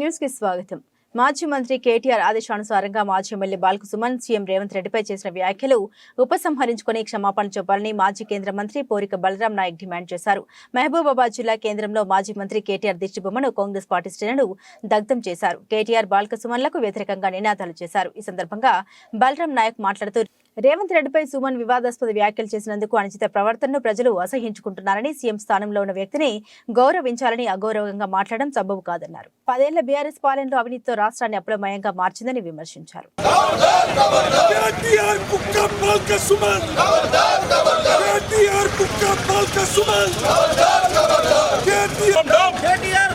న్యూస్కి స్వాగతం. మాజీ మంత్రి కేటీఆర్ ఆదేశానుసారంగా మాజీ ఎమ్మెల్యే బాల్కు సుమన్ సీఎం రేవంత్ రెడ్డిపై చేసిన వ్యాఖ్యలు ఉపసంహరించుకుని క్షమాపణ చెప్పాలని మాజీ కేంద్ర మంత్రి పోరిక బలరాం నాయక్ డిమాండ్ చేశారు. మహబూబాబాద్ జిల్లా కేంద్రంలో మాజీ మంత్రి కేటీఆర్ దిష్టిబొమ్మను కాంగ్రెస్ పార్టీ శ్రేణులు దగ్ధం చేశారు. కేటీఆర్ బాల్క సుమన్లకు వ్యతిరేకంగా నినాదాలు చేశారు. ఈ సందర్భంగా బలరాం నాయక్ మాట్లాడుతూ రేవంత్ రెడ్డిపై సుమన్ వివాదాస్పద వ్యాఖ్యలు చేసినందుకు అనుచిత ప్రవర్తనను ప్రజలు అసహించుకుంటున్నారని సీఎం స్థానంలో ఉన్న వ్యక్తిని గౌరవించాలని అగౌరవంగా మాట్లాడడం సబబు కాదన్నారు పదేళ్ళ బీఆర్ఎస్ పాలనలో అవినీతితో రాష్ట్రాన్ని అప్రమయంగా మార్చిందని విమర్శించారు కేటీఆర్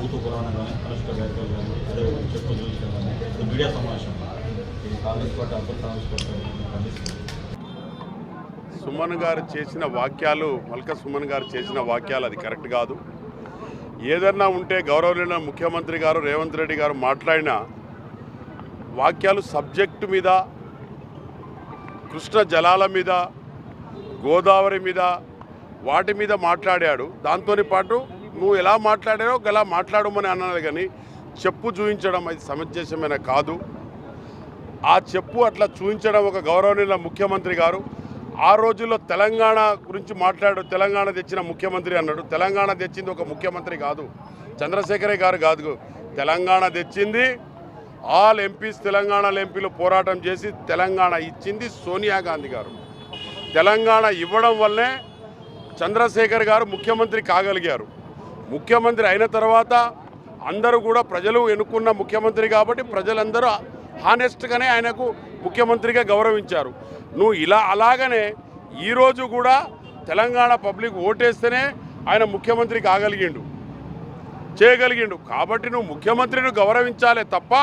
గుండల్లారా భూత పురాణం కానీ అనుష్క వ్యాఖ్యలు కానీ అదేవిధంగా చెప్పు చూసిన కానీ మీడియా సమావేశం. ఇది కాంగ్రెస్ పార్టీ అప్పుడు కాంగ్రెస్ పార్టీ సుమన్ గారు చేసిన వాక్యాలు మల్క సుమన్ గారు చేసిన వాక్యాలు అది కరెక్ట్ కాదు. ఏదన్నా ఉంటే గౌరవనీయ ముఖ్యమంత్రి గారు రేవంత్ రెడ్డి గారు మాట్లాడిన వాక్యాలు సబ్జెక్టు మీద కృష్ణ జలాల మీద గోదావరి మీద వాటి మీద మాట్లాడాడు. దాంతో పాటు నువ్వు ఎలా మాట్లాడారో ఎలా మాట్లాడమని అన్నది కానీ చెప్పు చూపించడం అది సమంజసమైన కాదు. ఆ చెప్పు అట్లా చూపించడం ఒక గౌరవనీయుల ముఖ్యమంత్రి గారు. ఆ రోజుల్లో తెలంగాణ గురించి మాట్లాడు తెలంగాణ తెచ్చిన ముఖ్యమంత్రి అన్నాడు. తెలంగాణ తెచ్చింది ఒక ముఖ్యమంత్రి కాదు చంద్రశేఖరే గారు కాదు. తెలంగాణ తెచ్చింది ఆల్ ఎంపీస్ తెలంగాణ ఎంపీలు పోరాటం చేసి తెలంగాణ ఇచ్చింది సోనియా గాంధీ గారు. తెలంగాణ ఇవ్వడం వల్లే చంద్రశేఖర్ గారు ముఖ్యమంత్రి కాగలిగారు. ముఖ్యమంత్రి అయిన తర్వాత అందరూ కూడా ప్రజలు ఎన్నుకున్న ముఖ్యమంత్రి కాబట్టి ప్రజలందరూ హానెస్ట్గానే ఆయనకు ముఖ్యమంత్రిగా గౌరవించారు. నువ్వు ఇలా అలాగనే ఈరోజు కూడా తెలంగాణ పబ్లిక్ ఓటేస్తేనే ఆయన ముఖ్యమంత్రి కాగలిగిండు చేయగలిగిండు. కాబట్టి నువ్వు ముఖ్యమంత్రిని గౌరవించాలే తప్ప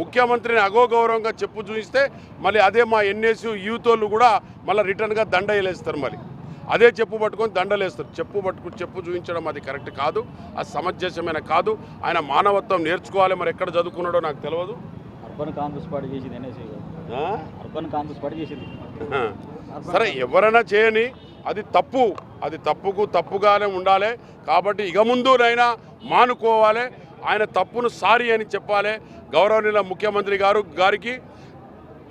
ముఖ్యమంత్రిని అగోగౌరవంగా చెప్పు చూపిస్తే మళ్ళీ అదే మా ఎన్ఎస్యు యూత్ వాళ్ళు కూడా మళ్ళీ రిటర్న్గా దండ వేలేస్తారు మళ్ళీ అదే చెప్పు పట్టుకొని దండలేస్తారు చెప్పు పట్టుకు చెప్పు చూపించడం అది కరెక్ట్ కాదు అది సమంజసమైన కాదు. ఆయన మానవత్వం నేర్చుకోవాలి మరి ఎక్కడ చదువుకున్నాడో నాకు తెలియదు అర్బన్ కాంగ్రెస్ పార్టీ చేసింది? అర్బన్ కాంగ్రెస్ పార్టీ చేసింది. సరే ఎవరైనా చేయని అది తప్పు. అది తప్పుకు తప్పుగానే ఉండాలి. కాబట్టి ఇక ముందునైనా మానుకోవాలి. ఆయన తప్పును సారీ అని చెప్పాలి. గౌరవనీయ ముఖ్యమంత్రి గారు గారికి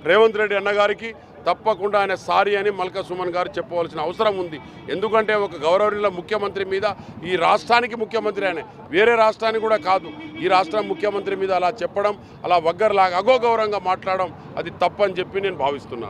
రేవంత్ రెడ్డి అన్న గారికి తప్పకుండా ఆయన సారీ అని మల్కా సుమన్ గారు చెప్పవలసిన అవసరం ఉంది. ఎందుకంటే ఒక గౌరవనీయుల ముఖ్యమంత్రి మీద ఈ రాష్ట్రానికి ముఖ్యమంత్రి ఆయన వేరే రాష్ట్రానికి కూడా కాదు. ఈ రాష్ట్రం ముఖ్యమంత్రి మీద అలా చెప్పడం అలా వగ్గరలాగా అగోగౌరవంగా మాట్లాడడం అది తప్పని చెప్పి నేను భావిస్తున్నాను